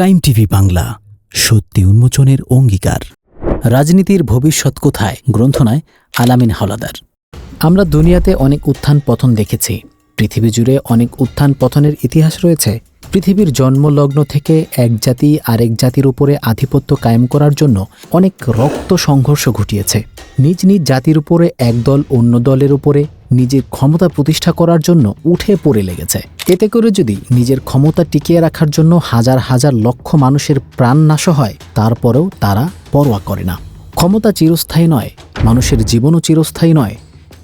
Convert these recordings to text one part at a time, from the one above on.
Time TV Bangla সত্যি উন্মোচনের অঙ্গীকার রাজনীতির ভবিষ্যৎ কোথায় গ্রন্থনায় আলামিন হাওলাদার আমরা দুনিয়াতে অনেক উত্থান পতন দেখেছি পৃথিবী জুড়ে অনেক উত্থান পতনের ইতিহাস রয়েছে পৃথিবীর জন্মলগ্ন থেকে এক জাতি আরেক জাতির উপরে আধিপত্য কায়েম করার জন্য অনেক রক্ত সংঘর্ষ ঘটিয়েছে নিজ নিজ জাতির উপরে একদল অন্য দলের উপরে নিজের ক্ষমতা প্রতিষ্ঠা করার জন্য উঠে পড়ে লেগেছে। এতে করে যদি নিজের ক্ষমতা টিকিয়ে রাখার জন্য হাজার হাজার লক্ষ মানুষের প্রাণ নাশ হয়, তারপরেও তারা পরোয়া করে না। ক্ষমতা চিরস্থায়ী নয়, মানুষের জীবনও চিরস্থায়ী নয়,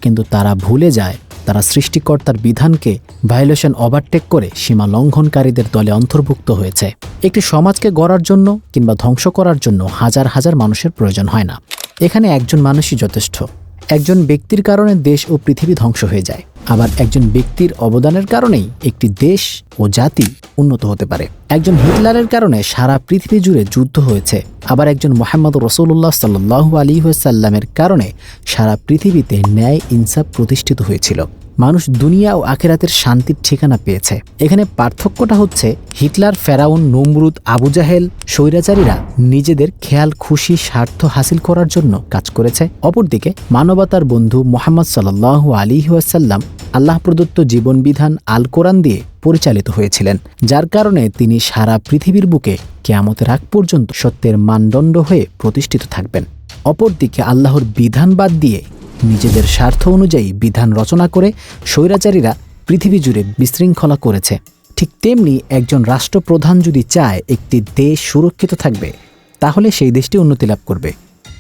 কিন্তু তারা ভুলে যায়, তারা সৃষ্টিকর্তার বিধানকে ভায়োলেশন ওভারটেক করে সীমা লঙ্ঘনকারীদের দলে অন্তর্ভুক্ত হয়েছে। একটি সমাজকে গড়ার জন্য কিংবা ধ্বংস করার জন্য হাজার হাজার মানুষের প্রয়োজন হয় না। এখানে একজন মানুষই যথেষ্ট। একজন ব্যক্তির কারণে দেশ ও পৃথিবী ধ্বংস হয়ে যায়। আবার একজন ব্যক্তির অবদানের কারণেই একটি দেশ ও জাতি উন্নত হতে পারে। একজন হিটলারের কারণে সারা পৃথিবী জুড়ে যুদ্ধ হয়েছে। আবার একজন মোহাম্মদ রসুল্লাহ সাল্লু আলী সাল্লামের কারণে সারা পৃথিবীতে ন্যায় ইনসাফ প্রতিষ্ঠিত হয়েছিল। মানুষ দুনিয়া ও আখেরাতের শান্তির ঠিকানা পেয়েছে। এখানে পার্থক্যটা হচ্ছে হিটলার, ফেরাউন, নমরুদ, আবু জাহেল, স্বৈরাচারীরা নিজেদের খেয়াল, খুশি, স্বার্থ হাসিল করার জন্য কাজ করেছে। অপরদিকে মানবতার বন্ধু মোহাম্মদ সাল্লাহ আলী ওয়াসাল্লাম আল্লাহ প্রদত্ত জীবনবিধান আল কোরআন দিয়ে পরিচালিত হয়েছিলেন, যার কারণে তিনি সারা পৃথিবীর বুকে কেয়ামতের আগ পর্যন্ত সত্যের মানদণ্ড হয়ে প্রতিষ্ঠিত থাকবেন। অপরদিকে আল্লাহর বিধান বাদ দিয়ে নিজেদের স্বার্থ অনুযায়ী বিধান রচনা করে স্বৈরাচারীরা পৃথিবী জুড়ে বিশৃঙ্খলা করেছে। ঠিক তেমনি একজন রাষ্ট্রপ্রধান যদি চায় একটি দেশ সুরক্ষিত থাকবে, তাহলে সেই দেশটি উন্নতি লাভ করবে।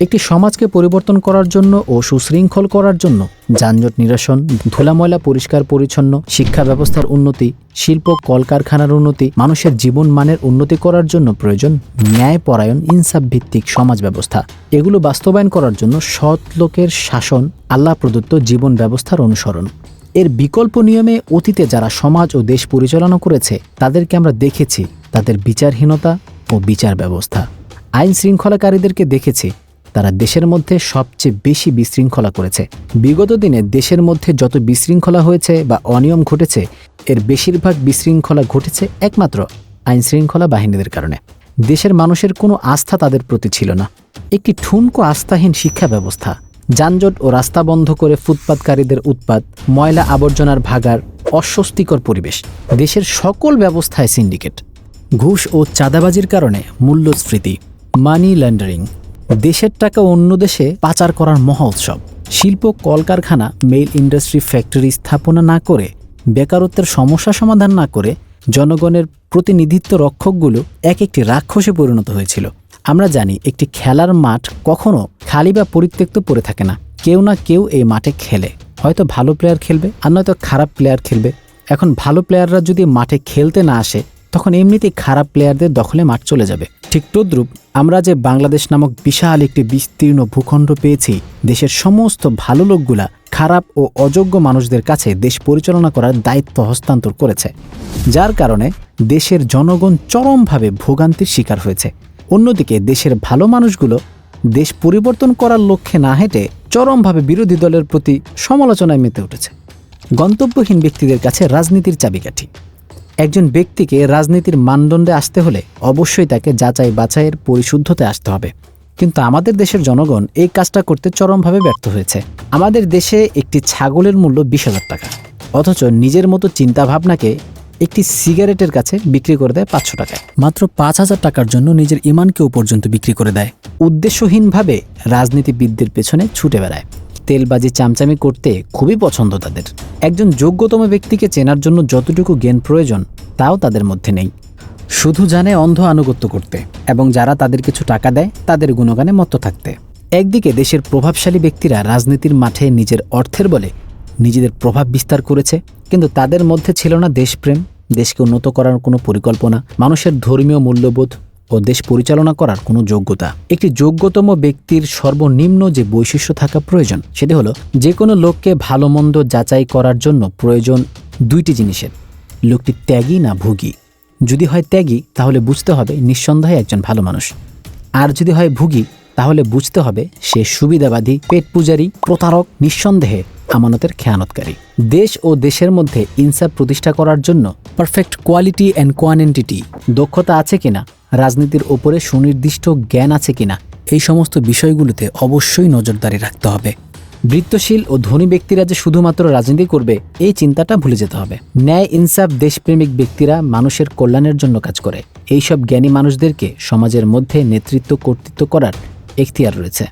একটি সমাজকে পরিবর্তন করার জন্য ও সুশৃঙ্খল করার জন্য যানজট নিরসন, ধুলাময়লা পরিষ্কার পরিচ্ছন্ন, শিক্ষা ব্যবস্থার উন্নতি, শিল্প কলকারখানার উন্নতি, মানুষের জীবন মানের উন্নতি করার জন্য প্রয়োজন ন্যায়পরায়ণ ইনসাফ ভিত্তিক সমাজ ব্যবস্থা। এগুলো বাস্তবায়ন করার জন্য সৎ লোকের শাসন, আল্লাহ প্রদত্ত জীবন ব্যবস্থার অনুসরণ। এর বিকল্প নিয়মে অতীতে যারা সমাজ ও দেশ পরিচালনা করেছে, তাদেরকে আমরা দেখেছি, তাদের বিচারহীনতা ও বিচার ব্যবস্থা। আইন শৃঙ্খলাকারীদেরকে দেখেছি তারা দেশের মধ্যে সবচেয়ে বেশি বিশৃঙ্খলা করেছে। বিগত দিনে দেশের মধ্যে যত বিশৃঙ্খলা হয়েছে বা অনিয়ম ঘটেছে, এর বেশিরভাগ বিশৃঙ্খলা ঘটেছে একমাত্র আইন শৃঙ্খলা বাহিনীদের কারণে। দেশের মানুষের কোনো আস্থা তাদের প্রতি ছিল না। একটি ঠুনকো আস্থাহীন শিক্ষা ব্যবস্থা, যানজট ও রাস্তা বন্ধ করে ফুটপাতকারীদের উৎপাত, ময়লা আবর্জনার ভাগার অস্বস্তিকর পরিবেশ। দেশের সকল ব্যবস্থায় সিন্ডিকেট। ঘুষ ও চাঁদাবাজির কারণে মূল্যস্ফীতি, মানি লন্ডারিং দেশের টাকা অন্য দেশে পাচার করার মহা উৎসব। শিল্প, কলকারখানা, মেইল ইন্ডাস্ট্রি ফ্যাক্টরি স্থাপনা না করে, বেকারত্বের সমস্যা সমাধান না করে জনগণের প্রতিনিধিত্ব রক্ষকগুলো এক একটি রাক্ষসে পরিণত হয়েছিল। আমরা জানি একটি খেলার মাঠ কখনো খালি বা পরিত্যক্ত পড়ে থাকে না। কেউ না কেউ এই মাঠে খেলে। হয়তো ভালো প্লেয়ার খেলবে, আর নয়তো খারাপ প্লেয়ার খেলবে। এখন ভালো প্লেয়াররা যদি মাঠে খেলতে না আসে তখন এমনিতেই খারাপ প্লেয়ারদের দখলে মাঠ চলে যাবে। ঠিক তদ্রুপ আমরা যে বাংলাদেশ নামক বিশাল একটি বিস্তীর্ণ ভূখণ্ড পেয়েছি, দেশের সমস্ত ভালো লোকগুলা খারাপ ও অযোগ্য মানুষদের কাছে দেশ পরিচালনা করার দায়িত্ব হস্তান্তর করেছে। যার কারণে দেশের জনগণ চরমভাবে ভোগান্তির শিকার হয়েছে। অন্যদিকে দেশের ভালো মানুষগুলো দেশ পরিবর্তন করার লক্ষ্যে না হেঁটে চরমভাবে বিরোধী দলের প্রতি সমালোচনায় মেতে উঠেছে। গন্তব্যহীন ব্যক্তিদের কাছে রাজনীতির চাবিকাঠি। একজন ব্যক্তিকে রাজনীতির মানদণ্ডে আসতে হলে অবশ্যই তাকে যাচাই বাছাইয়ের পরিশুদ্ধতে আসতে হবে। কিন্তু আমাদের দেশের জনগণ এই কাজটা করতে চরমভাবে ব্যর্থ হয়েছে। আমাদের দেশে একটি ছাগলের মূল্য বিশ হাজার টাকা, অথচ নিজের মতো চিন্তাভাবনাকে একটি সিগারেটের কাছে বিক্রি করে দেয় পাঁচশো টাকায়। মাত্র পাঁচ হাজার টাকার জন্য নিজের ইমানকেও পর্যন্ত বিক্রি করে দেয়। উদ্দেশ্যহীনভাবে রাজনীতিবিদদের পেছনে ছুটে বেড়ায়। তেলবাজি চামচামি করতে খুবই পছন্দ তাদের। একজন যোগ্যতম ব্যক্তিকে চেনার জন্য যতটুকু জ্ঞান প্রয়োজন, তাও তাদের মধ্যে নেই। শুধু জানে অন্ধ আনুগত্য করতে এবং যারা তাদের কিছু টাকা দেয়, তাদের গুণগানে মত্ত থাকতে। একদিকে দেশের প্রভাবশালী ব্যক্তিরা রাজনীতির মাঠে নিজের অর্থের বলে নিজেদের প্রভাব বিস্তার করেছে, কিন্তু তাদের মধ্যে ছিল না দেশপ্রেম, দেশকে উন্নত করার কোনো পরিকল্পনা, মানুষের ধর্মীয় মূল্যবোধ ও দেশ পরিচালনা করার কোনো যোগ্যতা। একটি যোগ্যতম ব্যক্তির সর্বনিম্ন যে বৈশিষ্ট্য থাকা প্রয়োজন, সেটি হলো যে কোনো লোককে ভালো মন্দ যাচাই করার জন্য প্রয়োজন দুইটি জিনিসের। লোকটি ত্যাগী না ভুগী? যদি হয় ত্যাগী, তাহলে বুঝতে হবে নিঃসন্দেহে একজন ভালো মানুষ। আর যদি হয় ভুগী, তাহলে বুঝতে হবে সে সুবিধাবাদী, পেট পূজারী, প্রতারক, নিঃসন্দেহে আমানতের খেয়ানতকারী। দেশ ও দেশের মধ্যে ইনসাফ প্রতিষ্ঠা করার জন্য পারফেক্ট কোয়ালিটি অ্যান্ড কোয়ান্টিটি দক্ষতা আছে কিনা রাজনীতির ওপরে সুনির্দিষ্ট জ্ঞান আছে কিনা, এই সমস্ত বিষয়গুলোতে অবশ্যই নজরদারি রাখতে হবে। বৃত্তশীল ও ধনী ব্যক্তিরা যে শুধুমাত্র রাজনীতি করবে, এই চিন্তাটা ভুলে যেতে হবে। ন্যায়, ইনসাফ, দেশপ্রেমিক ব্যক্তিরা মানুষের কল্যাণের জন্য কাজ করে। এইসব জ্ঞানী মানুষদেরকে সমাজের মধ্যে নেতৃত্ব, কর্তৃত্ব করার এখতিয়ার রয়েছে।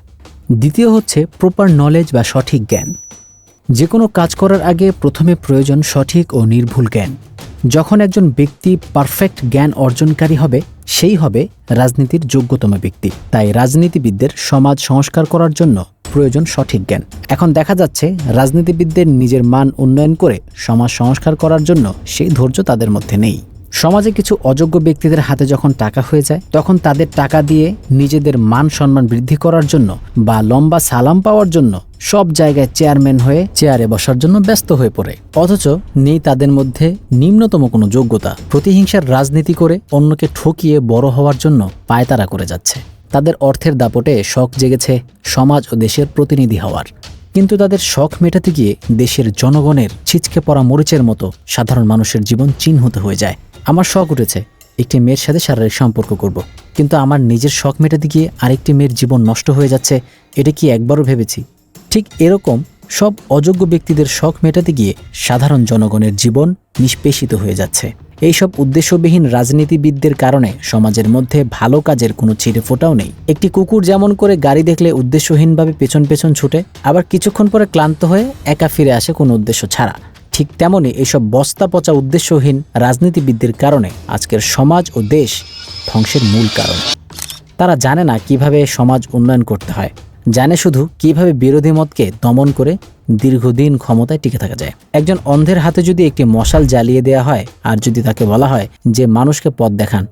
দ্বিতীয় হচ্ছে প্রপার নলেজ বা সঠিক জ্ঞান। যে কোনো কাজ করার আগে প্রথমে প্রয়োজন সঠিক ও নির্ভুল জ্ঞান। যখন একজন ব্যক্তি পারফেক্ট জ্ঞান অর্জনকারী হবে, সেই হবে রাজনীতির যোগ্যতম ব্যক্তি। তাই রাজনীতিবিদদের সমাজ সংস্কার করার জন্য প্রয়োজন সঠিক জ্ঞান। এখন দেখা যাচ্ছে, রাজনীতিবিদদের নিজের মান উন্নয়ন করে সমাজ সংস্কার করার জন্য সেই ধৈর্য তাদের মধ্যে নেই। সমাজে কিছু অযোগ্য ব্যক্তিদের হাতে যখন টাকা হয়ে যায়, তখন তাদের টাকা দিয়ে নিজেদের মান সম্মান বৃদ্ধি করার জন্য বা লম্বা সালাম পাওয়ার জন্য সব জায়গায় চেয়ারম্যান হয়ে চেয়ারে বসার জন্য ব্যস্ত হয়ে পড়ে। অথচ নেই তাদের মধ্যে নিম্নতম কোনো যোগ্যতা। প্রতিহিংসার রাজনীতি করে অন্যকে ঠকিয়ে বড় হওয়ার জন্য পায়তারা করে যাচ্ছে। তাদের অর্থের দাপটে শখ জেগেছে সমাজ ও দেশের প্রতিনিধি হওয়ার। কিন্তু তাদের শখ মেটাতে গিয়ে দেশের জনগণের ছিচকে পড়া মরিচের মতো সাধারণ মানুষের জীবন চিহ্নিত হয়ে যায়। আমার শখ উঠেছে একটি মেয়ের সাথে শারীরিক সম্পর্ক করব। কিন্তু আমার নিজের শখ মেটাতে গিয়ে আরেকটি মেয়ের জীবন নষ্ট হয়ে যাচ্ছে, এটা কি একবারও ভেবেছি? ঠিক এরকম সব অযোগ্য ব্যক্তিদের শখ মেটাতে গিয়ে সাধারণ জনগণের জীবন নিষ্পেষিত হয়ে যাচ্ছে। এইসব উদ্দেশ্যবিহীন রাজনীতিবিদদের কারণে সমাজের মধ্যে ভালো কাজের কোনো ছিঁড়ে ফোটাও নেই। একটি কুকুর যেমন করে গাড়ি দেখলে উদ্দেশ্যহীনভাবে পেছন পেছন ছুটে, আবার কিছুক্ষণ পরে ক্লান্ত হয়ে একা ফিরে আসে কোনো উদ্দেশ্য ছাড়া। ঠিক তেমনই এইসব বস্তা পচা উদ্দেশ্যহীন রাজনীতিবিদদের কারণে আজকের সমাজ ও দেশ ধ্বংসের মূল কারণ। তারা জানে না কীভাবে সমাজ উন্নয়ন করতে হয়। জানে শুধু কীভাবে বিরোধী মতকে দমন করে দীর্ঘদিন ক্ষমতায় টিকে থাকা যায়। একজন অন্ধের হাতে যদি একটি মশাল জ্বালিয়ে দেওয়া হয়, আর যদি তাকে বলা হয় যে মানুষকে পথ দেখান,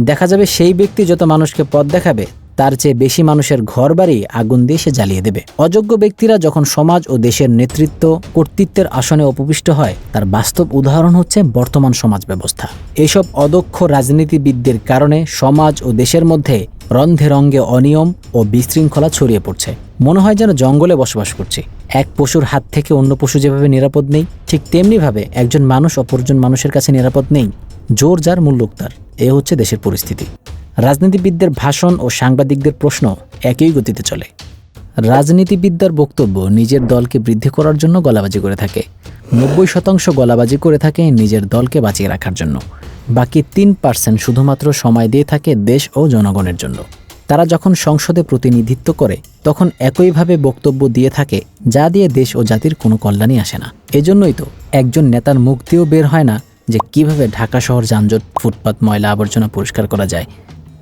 দেখা যাবে সেই ব্যক্তি যত মানুষকে পথ দেখাবে, তার চেয়ে বেশি মানুষের ঘর বাড়ি আগুন দিয়ে সে জ্বালিয়ে দেবে। অযোগ্য ব্যক্তিরা যখন সমাজ ও দেশের নেতৃত্ব কর্তৃত্বের আসনে উপবিষ্ট হয়, তার বাস্তব উদাহরণ হচ্ছে বর্তমান সমাজ ব্যবস্থা। এইসব অদক্ষ রাজনীতিবিদদের কারণে সমাজ ও দেশের মধ্যে রন্ধে রঙ্গে অনিয়ম ও বিশৃঙ্খলা ছড়িয়ে পড়ছে। মনে হয় যেন জঙ্গলে বসবাস করছে। এক পশুর হাত থেকে অন্য পশু যেভাবে নিরাপদ নেই, ঠিক তেমনিভাবে একজন মানুষ অপরজন মানুষের কাছে নিরাপদ নেই। জোর যার মূল্যক তার। এ হচ্ছে দেশের পরিস্থিতি। রাজনীতিবিদদের ভাষণ ও সাংবাদিকদের প্রশ্ন একই গতিতে চলে। রাজনীতিবিদ্যার বক্তব্য নিজের দলকে বৃদ্ধি করার জন্য গলাবাজি করে থাকে। নব্বই শতাংশ গলাবাজি করে থাকে নিজের দলকে বাঁচিয়ে রাখার জন্য। বাকি তিন পার্সেন্ট শুধুমাত্র সময় দিয়ে থাকে দেশ ও জনগণের জন্য। তারা যখন সংসদে প্রতিনিধিত্ব করে, তখন একইভাবে বক্তব্য দিয়ে থাকে, যা দিয়ে দেশ ও জাতির কোনো কল্যাণই আসে না। এজন্যই তো একজন নেতার মুখ দিয়েও বের হয় না যে কীভাবে ঢাকা শহর যানজট, ফুটপাত, ময়লা আবর্জনা পরিষ্কার করা যায়।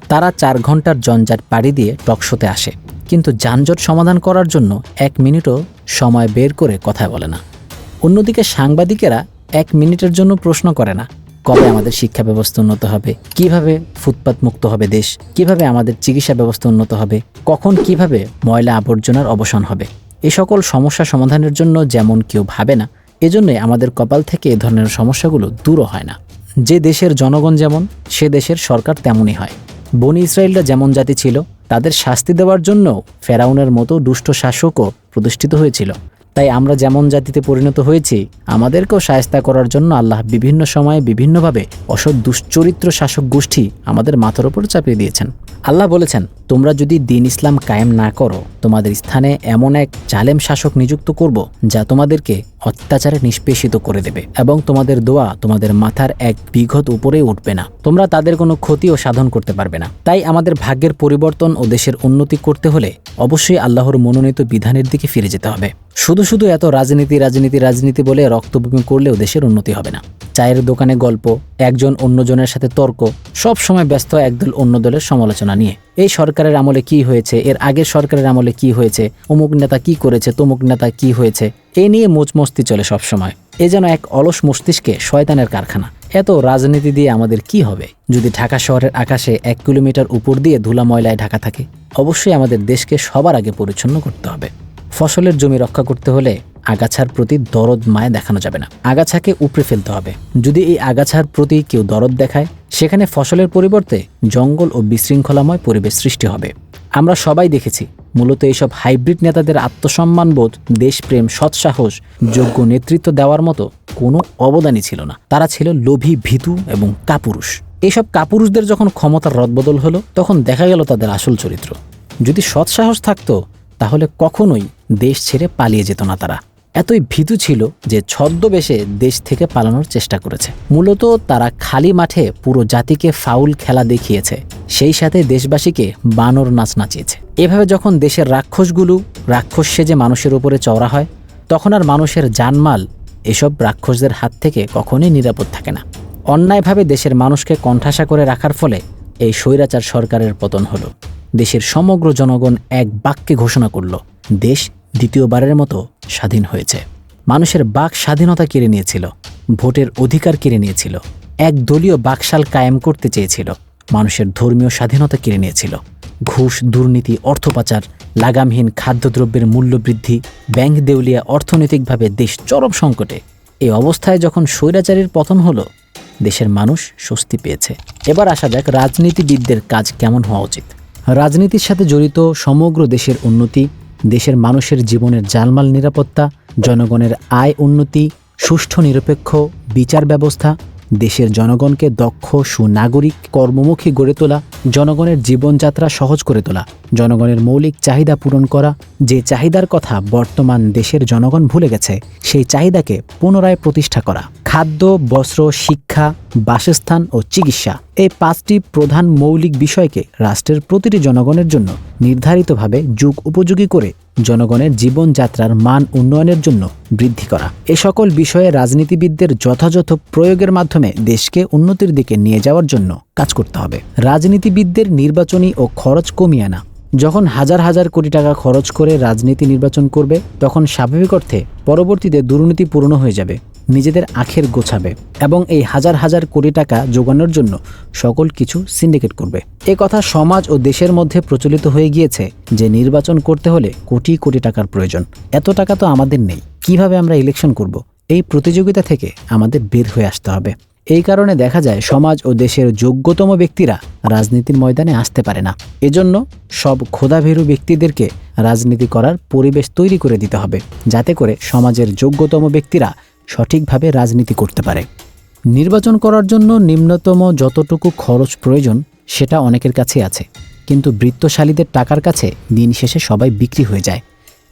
তারা চার ঘণ্টার জঞ্জাট পাড়ি দিয়ে টকশোতে আসে, কিন্তু যানজট সমাধান করার জন্য এক মিনিটও সময় বের করে কথা বলে না। অন্যদিকে সাংবাদিকেরা এক মিনিটের জন্য প্রশ্ন করে না কবে আমাদের শিক্ষা ব্যবস্থা উন্নত হবে? কীভাবে ফুটপাত মুক্ত হবে দেশ? কীভাবে আমাদের চিকিৎসা ব্যবস্থা উন্নত হবে? কখন কীভাবে ময়লা আবর্জনার অবসান হবে? এ সকল সমস্যা সমাধানের জন্য যেমন কেউ ভাবে না, এজন্যই আমাদের কপাল থেকে এ ধরনের সমস্যাগুলো দূরও হয় না। যে দেশের জনগণ যেমন, সে দেশের সরকার তেমনই হয়। বনি ইসরায়েলরা যেমন জাতি ছিল, তাদের শাস্তি দেওয়ার জন্য ফেরাউনের মতো দুষ্ট শাসকও প্রতিষ্ঠিত হয়েছিল। তাই আমরা যেমন জাতিতে পরিণত হয়েছি, আমাদেরকেও সায়স্তা করার জন্য আল্লাহ বিভিন্ন সময়ে বিভিন্নভাবে অসৎ দুশ্চরিত্র শাসক গোষ্ঠী আমাদের মাথার ওপর চাপিয়ে দিয়েছেন। আল্লাহ বলেছেন, তোমরা যদি দিন ইসলাম কায়েম না করো, তোমাদের স্থানে এমন এক জালেম শাসক নিযুক্ত করব, যা তোমাদেরকে অত্যাচারে নিষ্পেষিত করে দেবে এবং তোমাদের দোয়া তোমাদের মাথার এক বিঘত উপরে উঠবে না। তোমরা তাদের কোনো ক্ষতিও সাধন করতে পারবে না। তাই আমাদের ভাগ্যের পরিবর্তন ও দেশের উন্নতি করতে হলে অবশ্যই আল্লাহর মনোনীত বিধানের দিকে ফিরে যেতে হবে। শুধু শুধু এত রাজনীতি রাজনীতি রাজনীতি বলে রক্তভূমি করলেও দেশের উন্নতি হবে না। চায়ের দোকানে গল্প, একজন অন্যজনের সাথে তর্ক, সব সময় ব্যস্ত একদল অন্য দলের সমালোচনা নিয়ে। এই সরকারের আমলে কি হয়েছে? এর আগের সরকারের আমলে কি হয়েছে? অমুক নেতা কি করেছে? তমুক নেতা কি হয়েছে? এ নিয়ে মোচমস্তি চলে সব সময় এ যেন এক অলস মস্তিষ্কে শয়তানের কারখানা। এত রাজনীতি দিয়ে আমাদের কি হবে? যদি ঢাকা শহরের আকাশে এক কিলোমিটার উপর দিয়ে ধুলা ময়লায় ঢাকা থাকে, অবশ্যই আমাদের দেশকে সবার আগে পরিচ্ছন্ন করতে হবে। ফসলের জমি রক্ষা করতে হলে আগাছার প্রতি দরদ মায় দেখানো যাবে না। আগাছাকে উপড়ে ফেলতে হবে। যদি এই আগাছার প্রতি কেউ দরদ দেখায়, সেখানে ফসলের পরিবর্তে জঙ্গল ও বিশৃঙ্খলাময় পরিবেশ সৃষ্টি হবে। আমরা সবাই দেখেছি মূলত এইসব হাইব্রিড নেতাদের আত্মসম্মানবোধ দেশপ্রেম, সৎসাহস, যোগ্য নেতৃত্ব দেওয়ার মতো কোনো অবদানই ছিল না। তারা ছিল লোভী, ভীতু এবং কাপুরুষ। এসব কাপুরুষদের যখন ক্ষমতার রদবদল হলো, তখন দেখা গেল তাদের আসল চরিত্র। যদি সৎসাহস থাকতো, তাহলে কখনোই দেশ ছেড়ে পালিয়ে যেত না তারা। এতই ভীতু ছিল যে ছদ্মবেশে দেশ থেকে পালানোর চেষ্টা করেছে। মূলত তারা খালি মাঠে পুরো জাতিকে ফাউল খেলা দেখিয়েছে। সেই সাথে দেশবাসীকে বানর নাচ নাচিয়েছে। এভাবে যখন দেশের রাক্ষসগুলো রাক্ষস সেজে মানুষের উপরে চওড়া হয়, তখন আর মানুষের জানমাল এসব রাক্ষসদের হাত থেকে কখনোই নিরাপদ থাকে না। অন্যায়ভাবে দেশের মানুষকে কণ্ঠাসা করে রাখার ফলে এই স্বৈরাচার সরকারের পতন হলো। দেশের সমগ্র জনগণ এক বাক্যে ঘোষণা করল, দেশ দ্বিতীয়বারের মতো স্বাধীন হয়েছে। মানুষের বাক স্বাধীনতা কেড়ে নিয়েছিল, ভোটের অধিকার কেড়ে নিয়েছিল, এক দলীয় বাকশাল কায়েম করতে চেয়েছিল। মানুষের ধর্মীয় স্বাধীনতা কেড়ে নিয়েছিল। ঘুষ, দুর্নীতি, অর্থপাচার, লাগামহীন খাদ্যদ্রব্যের মূল্য বৃদ্ধি ব্যাংক দেউলিয়া অর্থনৈতিকভাবে দেশ চরম সংকটে। এই অবস্থায় যখন স্বৈরাচারীর পতন হলো, দেশের মানুষ স্বস্তি পেয়েছে। এবার আসা যাক রাজনীতিবিদদের কাজ কেমন হওয়া উচিত। রাজনীতির সাথে জড়িত সমগ্র দেশের উন্নতি, দেশের মানুষের জীবনের জালমাল নিরাপত্তা, জনগণের আয় উন্নতি, সুষ্ঠু নিরপেক্ষ বিচার ব্যবস্থা দেশের জনগণকে দক্ষ, সুনাগরিক, কর্মমুখী গড়ে তোলা, জনগণের জীবনযাত্রা সহজ করে তোলা, জনগণের মৌলিক চাহিদা পূরণ করা, যে চাহিদার কথা বর্তমান দেশের জনগণ ভুলে গেছে, সেই চাহিদাকে পুনরায় প্রতিষ্ঠা করা। খাদ্য, বস্ত্র, শিক্ষা, বাসস্থান ও চিকিৎসা এই পাঁচটি প্রধান মৌলিক বিষয়কে রাষ্ট্রের প্রতিটি জনগণের জন্য নির্ধারিতভাবে যুগ উপযোগী করে জনগণের জীবনযাত্রার মান উন্নয়নের জন্য বৃদ্ধি করা। এ সকল বিষয়ে রাজনীতিবিদদের যথাযথ প্রয়োগের মাধ্যমে দেশকে উন্নতির দিকে নিয়ে যাওয়ার জন্য কাজ করতে হবে। রাজনীতিবিদদের নির্বাচনী ও খরচ কমিয়ে আনা। যখন হাজার হাজার কোটি টাকা খরচ করে রাজনীতি নির্বাচন করবে, তখন স্বাভাবিক অর্থে পরবর্তীতে দুর্নীতি পূর্ণ হয়ে যাবে। নিজেদের আখের গোছাবে এবং এই হাজার হাজার কোটি টাকা যোগানোর জন্য সকল কিছু সিন্ডিকেট করবে। এ কথা সমাজ ও দেশের মধ্যে প্রচলিত হয়ে গিয়েছে যে নির্বাচন করতে হলে কোটি কোটি টাকার প্রয়োজন। এত টাকা তো আমাদের নেই। কীভাবে আমরা ইলেকশন করব? এই প্রতিযোগিতা থেকে আমাদের বের হয়ে আসতে হবে। এই কারণে দেখা যায় সমাজ ও দেশের যোগ্যতম ব্যক্তিরা রাজনীতির ময়দানে আসতে পারে না। এজন্য সব ক্ষোধাভীরু ব্যক্তিদেরকে রাজনীতি করার পরিবেশ তৈরি করে দিতে হবে। যাতে করে সমাজের যোগ্যতম ব্যক্তিরা সঠিকভাবে রাজনীতি করতে পারে। নির্বাচন করার জন্য নিম্নতম যতটুকু খরচ প্রয়োজন, সেটা অনেকের কাছে আছে। কিন্তু বৃত্তশালীদের টাকার কাছে দিন শেষে সবাই বিক্রি হয়ে যায়।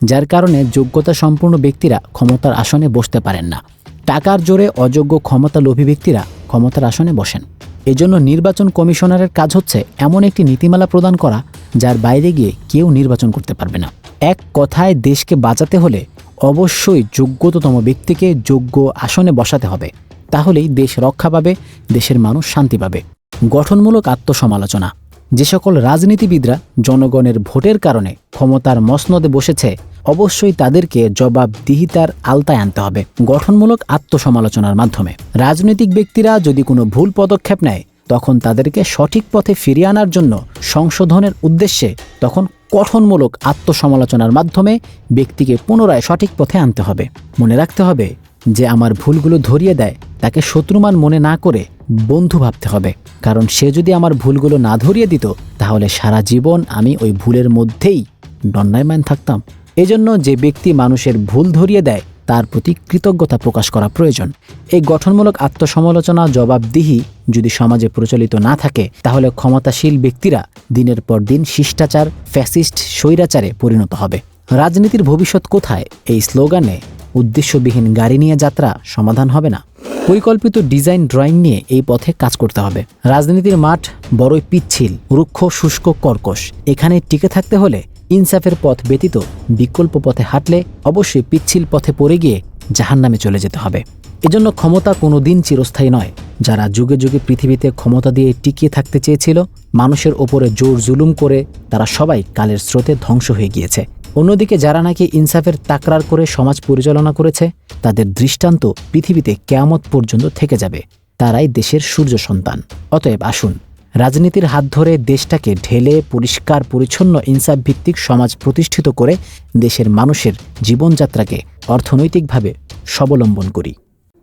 যার কারণে যোগ্যতা সম্পূর্ণ ব্যক্তিরা ক্ষমতার আসনে বসতে পারেন না। টাকার জোরে অযোগ্য ক্ষমতা লোভী ব্যক্তিরা ক্ষমতার আসনে বসেন। এজন্য নির্বাচন কমিশনারের কাজ হচ্ছে এমন একটি নীতিমালা প্রদান করা, যার বাইরে গিয়ে কেউ নির্বাচন করতে পারবে না। এক কথায় দেশকে বাঁচাতে হলে অবশ্যই যোগ্যতম ব্যক্তিকে যোগ্য আসনে বসাতে হবে। তাহলেই দেশ রক্ষা পাবে, দেশের মানুষ শান্তি পাবে। গঠনমূলক আত্মসমালোচনা। যে সকল রাজনীতিবিদরা জনগণের ভোটের কারণে ক্ষমতার মসনদে বসেছে, অবশ্যই তাদেরকে জবাবদিহিতার আলতায় আনতে হবে। গঠনমূলক আত্মসমালোচনার মাধ্যমে। রাজনৈতিক ব্যক্তিরা যদি কোনো ভুল পদক্ষেপ নেয়, তখন তাদেরকে সঠিক পথে ফিরিয়ে আনার জন্য সংশোধনের উদ্দেশ্যে তখন গঠনমূলক আত্মসমালোচনার মাধ্যমে ব্যক্তিকে পুনরায় সঠিক পথে আনতে হবে। মনে রাখতে হবে যে আমার ভুলগুলো ধরিয়ে দেয়, তাকে শত্রুমান মনে না করে বন্ধু ভাবতে হবে। কারণ সে যদি আমার ভুলগুলো না ধরিয়ে দিত, তাহলে সারা জীবন আমি ওই ভুলের মধ্যেই দণ্ডায়মান থাকতাম। এজন্য যে ব্যক্তি মানুষের ভুল ধরিয়ে দেয় তার প্রতি কৃতজ্ঞতা প্রকাশ করা প্রয়োজন। এই গঠনমূলক আত্মসমালোচনা জবাবদিহি যদি সমাজে প্রচলিত না থাকে, তাহলে ক্ষমতাশীল ব্যক্তিরা দিনের পর দিন শিষ্টাচার, ফ্যাসিস্ট স্বৈরাচারে পরিণত হবে। রাজনীতির ভবিষ্যৎ কোথায়? এই স্লোগানে উদ্দেশ্যবিহীন গাড়ি নিয়ে যাত্রা সমাধান হবে না। পরিকল্পিত ডিজাইন ড্রয়িং নিয়ে এই পথে কাজ করতে হবে। রাজনীতির মাঠ বড়ই পিচ্ছিল, রুক্ষ শুষ্ক কর্কশ। এখানে টিকে থাকতে হলে ইনসাফের পথ ব্যতীত বিকল্প পথে হাঁটলে অবশ্যই পিচ্ছিল পথে পড়ে গিয়ে জাহান্নামে চলে যেতে হবে। এজন্য ক্ষমতা কোনো দিন চিরস্থায়ী নয়। যারা যুগে যুগে পৃথিবীতে ক্ষমতা দিয়ে টিকিয়ে থাকতে চেয়েছিল, মানুষের ওপরে জোর জুলুম করে তারা সবাই কালের স্রোতে ধ্বংস হয়ে গিয়েছে। অন্যদিকে যারা নাকি ইনসাফের তাকরার করে সমাজ পরিচালনা করেছে, তাদের দৃষ্টান্ত পৃথিবীতে কেয়ামত পর্যন্ত থেকে যাবে। তারাই দেশের সূর্য সন্তান। অতএব আসুন রাজনীতির হাত ধরে দেশটাকে ঢেলে পরিষ্কার, পরিচ্ছন্ন ইনসাফ ভিত্তিক সমাজ প্রতিষ্ঠিত করে দেশের মানুষের জীবনযাত্রাকে অর্থনৈতিকভাবে স্বাবলম্বন করি।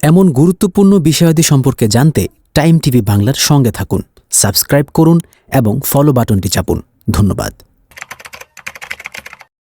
এমন গুরুত্বপূর্ণ বিষয়াদি সম্পর্কে জানতে টাইম টিভি বাংলার সঙ্গে থাকুন, সাবস্ক্রাইব করুন এবং ফলো বাটনটি চাপুন। ধন্যবাদ।